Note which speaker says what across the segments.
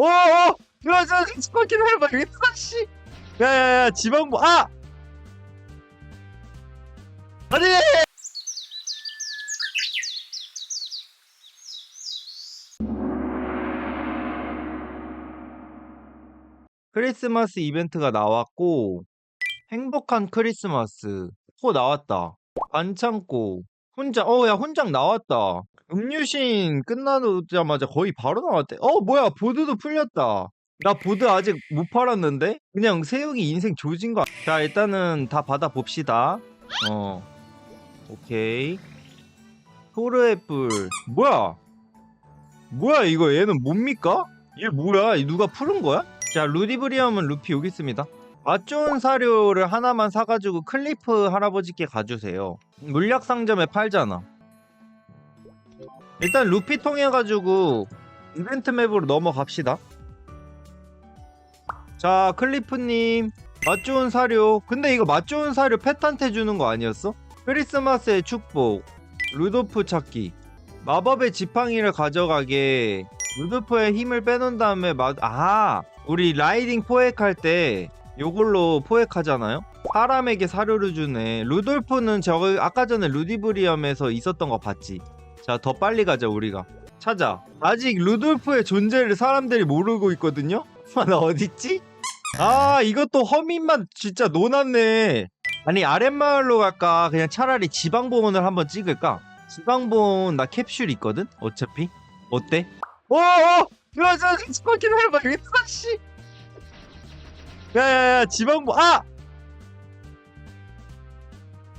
Speaker 1: 오! 오! 야, 저, 저, 저, 기다려봐. 이거 씨. 야, 야, 야, 지방부, 아! 아니! 크리스마스 이벤트가 나왔고, 행복한 크리스마스. 호 나왔다. 반창고. 혼자, 어, 야, 혼장 나왔다. 음유신 끝나자마자 거의 바로 나왔대. 어, 뭐야, 보드도 풀렸다. 나 보드 아직 못 팔았는데? 그냥 세욱이 인생 조진 거. 같- 자, 일단은 다 받아 봅시다. 어. 오케이. 토르애플. 뭐야? 뭐야, 이거 얘는 뭡니까? 얘 뭐야? 이 누가 푸른 거야? 자, 루디브리엄은 루피 여기 있습니다. 맛 좋은 사료를 하나만 사가지고 클리프 할아버지께 가주세요. 물약 상점에 팔잖아. 일단 루피 통해가지고 이벤트 맵으로 넘어갑시다. 자, 클리프님. 맛 좋은 사료. 근데 이거 맛 좋은 사료 펫한테 주는 거 아니었어? 크리스마스의 축복. 루도프 찾기. 마법의 지팡이를 가져가게. 루도프의 힘을 빼놓은 다음에 마... 아, 우리 라이딩 포획할 때 요걸로 포획하잖아요? 사람에게 사료를 주네. 루돌프는 저거 아까 전에 루디브리엄에서 있었던 거 봤지? 자, 더 빨리 가자, 우리가. 찾아. 아직 루돌프의 존재를 사람들이 모르고 있거든요? 아, 나 어딨지? 아, 이것도 허민만 진짜 노났네. 아니, 아랫마을로 갈까? 그냥 차라리 지방보온을 한번 찍을까? 지방보온 나 캡슐 있거든? 어차피. 어때? 어, 어! 야, 저, 저, 저, 기다려봐. 이거 씨. 야, 야, 야, 지방보, 아!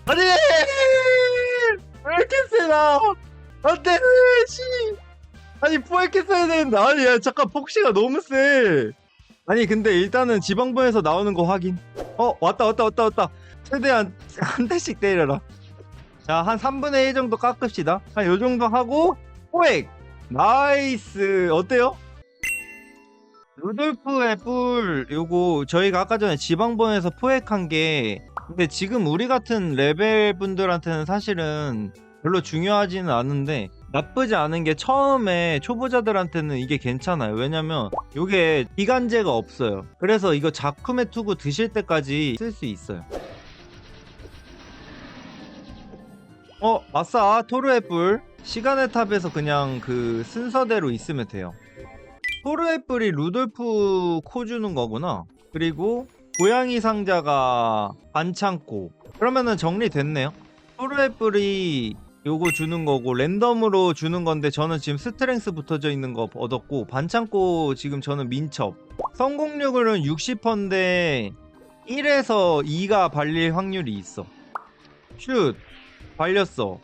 Speaker 1: 아니! 왜 이렇게 세나? 안 돼! 씨! 아니, 포획했어야 되는데. 아니, 야, 잠깐, 폭시가 너무 세. 아니, 근데 일단은 지방보에서 나오는 거 확인. 어, 왔다, 왔다, 왔다, 왔다. 최대한 한 대씩 때려라. 자, 한 3분의 1 정도 깎읍시다. 한 요 정도 하고, 포획! 나이스! 어때요? 루돌프의 뿔 요거 저희가 아까 전에 지방본에서 포획한 게 근데 지금 우리 같은 레벨 분들한테는 사실은 별로 중요하지는 않은데 나쁘지 않은 게 처음에 초보자들한테는 이게 괜찮아요. 왜냐면 요게 기간제가 없어요. 그래서 이거 자쿠메 투구 드실 때까지 쓸 수 있어요. 어 아싸 토르의 뿔. 시간의 탑에서 그냥 그 순서대로 있으면 돼요 토르애플이 루돌프 코 주는 거구나. 그리고 고양이 상자가 반창고. 그러면은 정리됐네요. 토르애플이 요거 주는 거고 랜덤으로 주는 건데 저는 지금 스트렝스 붙어져 있는 거 얻었고 반창고 지금 저는 민첩. 성공률은 60%인데 1에서 2가 발릴 확률이 있어. 슛 발렸어.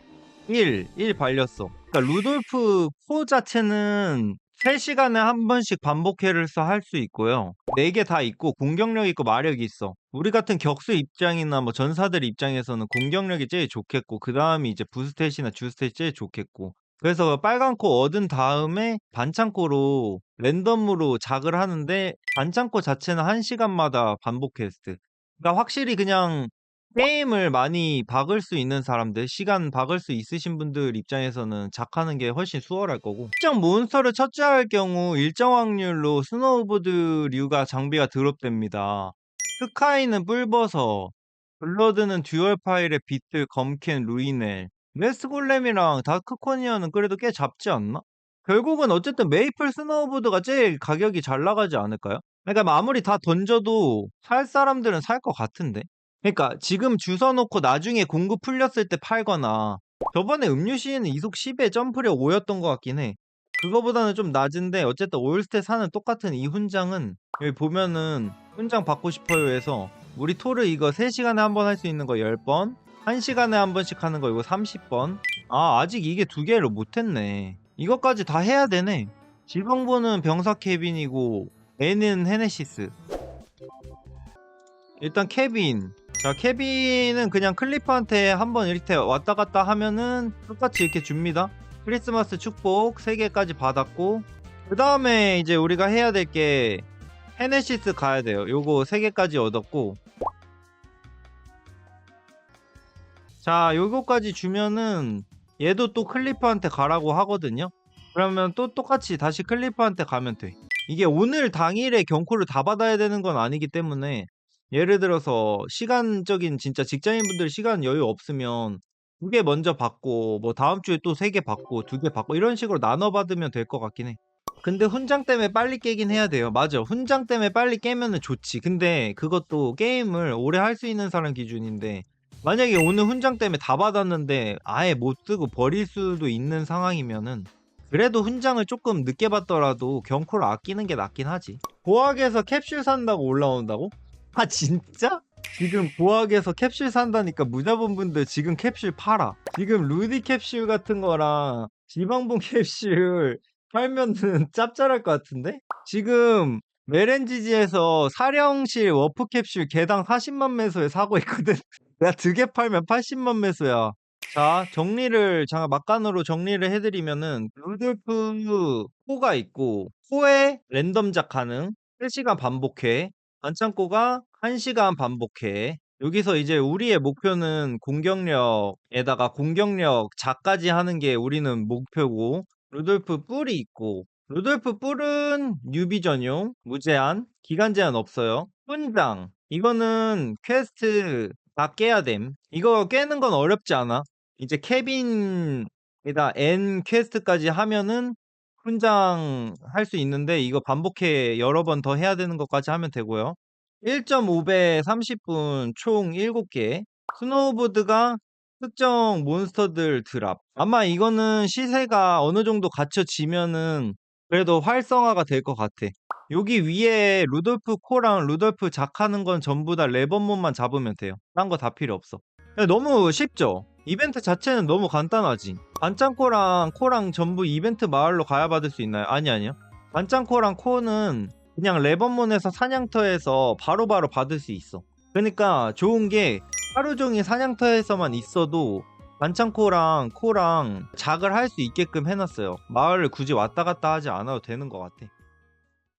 Speaker 1: 1, 1 발렸어. 그러니까 루돌프 코 자체는 3시간에 한 번씩 반복해서 할 수 있고요. 4개 다 있고 공격력 있고 마력이 있어. 우리 같은 격수 입장이나 뭐 전사들 입장에서는 공격력이 제일 좋겠고 그 다음이 이제 부스탯이나 주스탯이 제일 좋겠고 그래서 빨간 코 얻은 다음에 반창고로 랜덤으로 작을 하는데 반창고 자체는 1시간마다 반복 퀘스트. 그러니까 확실히 그냥 게임을 많이 박을 수 있는 사람들, 시간 박을 수 있으신 분들 입장에서는 작하는 게 훨씬 수월할 거고 특정 몬스터를 처치할 경우 일정 확률로 스노우보드류가 장비가 드롭됩니다. 스카이는 뿔버섯, 블러드는 듀얼 파일의 비틀, 검켄, 루이넬 웨스골렘이랑 다크코니어는 그래도 꽤 잡지 않나? 결국은 어쨌든 메이플 스노우보드가 제일 가격이 잘 나가지 않을까요? 그러니까 아무리 다 던져도 살 사람들은 살 것 같은데 그러니까 지금 주워 놓고 나중에 공급 풀렸을 때 팔거나 저번에 음료 시에는 이속 10에 점프력 5였던 것 같긴 해. 그거보다는 좀 낮은데 어쨌든 올스탯 사는 똑같은 이 훈장은 여기 보면은 훈장 받고 싶어요. 해서 우리 토르 이거 3시간에 한 번 할 수 있는 거 10번 1시간에 한 번씩 하는 거 이거 30번. 아 아직 이게 두 개를 못했네. 이것까지 다 해야 되네. 지방보는 병사 케빈이고 N은 헤네시스. 일단 케빈 자 케빈은 그냥 클리프한테 한번 이렇게 왔다 갔다 하면은 똑같이 이렇게 줍니다. 크리스마스 축복 3개까지 받았고 그 다음에 이제 우리가 해야 될 게 헤네시스 가야 돼요. 요거 3개까지 얻었고. 자 요거까지 주면은 얘도 또 클리프한테 가라고 하거든요. 그러면 또 똑같이 다시 클리프한테 가면 돼. 이게 오늘 당일에 경코를 다 받아야 되는 건 아니기 때문에 예를 들어서 시간적인 진짜 직장인분들 시간 여유 없으면 두개 먼저 받고 뭐 다음 주에 또세개 받고 두개 받고 이런 식으로 나눠 받으면 될 것 같긴 해. 근데 훈장 때문에 빨리 깨긴 해야 돼요. 맞아. 훈장 때문에 빨리 깨면은 좋지. 근데 그것도 게임을 오래 할 수 있는 사람 기준인데 만약에 오늘 훈장 때문에 다 받았는데 아예 못 쓰고 버릴 수도 있는 상황이면은 그래도 훈장을 조금 늦게 받더라도 경코를 아끼는 게 낫긴 하지. 보학에서 캡슐 산다고 올라온다고? 아 진짜? 지금 보학에서 캡슐 산다니까 무자본분들 지금 캡슐 팔아. 지금 루디 캡슐 같은 거랑 지방분 캡슐 팔면은 짭짤할 것 같은데? 지금 메렌지지에서 사령실 워프 캡슐 개당 40만 매소에 사고 있거든. 내가 두 개 팔면 80만 매소야. 자, 정리를 잠깐 막간으로 정리를 해드리면은 루돌프 코가 있고 코에 랜덤작 가능 3시간 반복해 반창고가 1 시간 반복해. 여기서 이제 우리의 목표는 공격력에다가 공격력 작까지 하는 게 우리는 목표고 루돌프 뿔이 있고 루돌프 뿔은 뉴비 전용 무제한 기간 제한 없어요. 훈장. 이거는 퀘스트 다 깨야 됨. 이거 깨는 건 어렵지 않아. 이제 케빈에다 N 퀘스트까지 하면은 훈장 할 수 있는데 이거 반복해 여러 번 더 해야 되는 것까지 하면 되고요. 1.5배 30분 총 7개. 스노우보드가 특정 몬스터들 드랍. 아마 이거는 시세가 어느 정도 갖춰지면은 그래도 활성화가 될 것 같아. 여기 위에 루돌프 코랑 루돌프 작 하는 건 전부 다 레버몬만 잡으면 돼요. 딴 거 다 필요 없어. 야, 너무 쉽죠? 이벤트 자체는 너무 간단하지. 반짱코랑 코랑 전부 이벤트 마을로 가야 받을 수 있나요? 아니 아니요. 반짱코랑 코는 그냥 레버몬에서 사냥터에서 바로 바로 받을 수 있어. 그러니까 좋은 게 하루 종일 사냥터에서만 있어도 반창코랑 코랑 작을 할 수 있게끔 해놨어요. 마을을 굳이 왔다 갔다 하지 않아도 되는 것 같아.